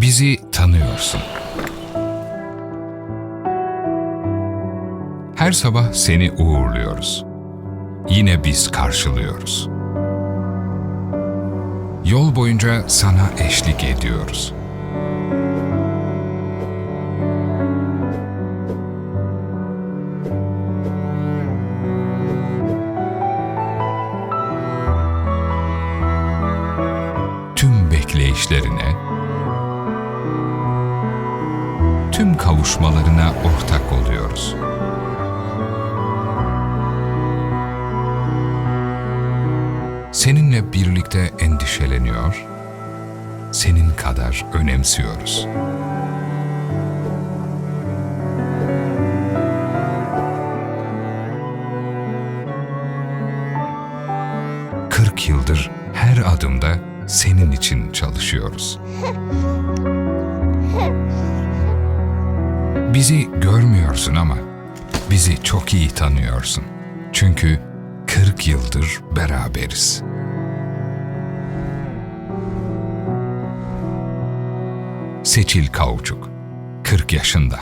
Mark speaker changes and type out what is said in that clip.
Speaker 1: Bizi tanıyorsun. Her sabah seni uğurluyoruz. Yine biz karşılıyoruz. Yol boyunca sana eşlik ediyoruz. Tüm bekleyişlerine, tüm kavuşmalarına ortak oluyoruz. Seninle birlikte endişeleniyor, senin kadar önemsiyoruz. Kırk yıldır her adımda senin için çalışıyoruz. Bizi görmüyorsun ama bizi çok iyi tanıyorsun. Çünkü 40 yıldır beraberiz. Seçil Kauçuk, 40 yaşında.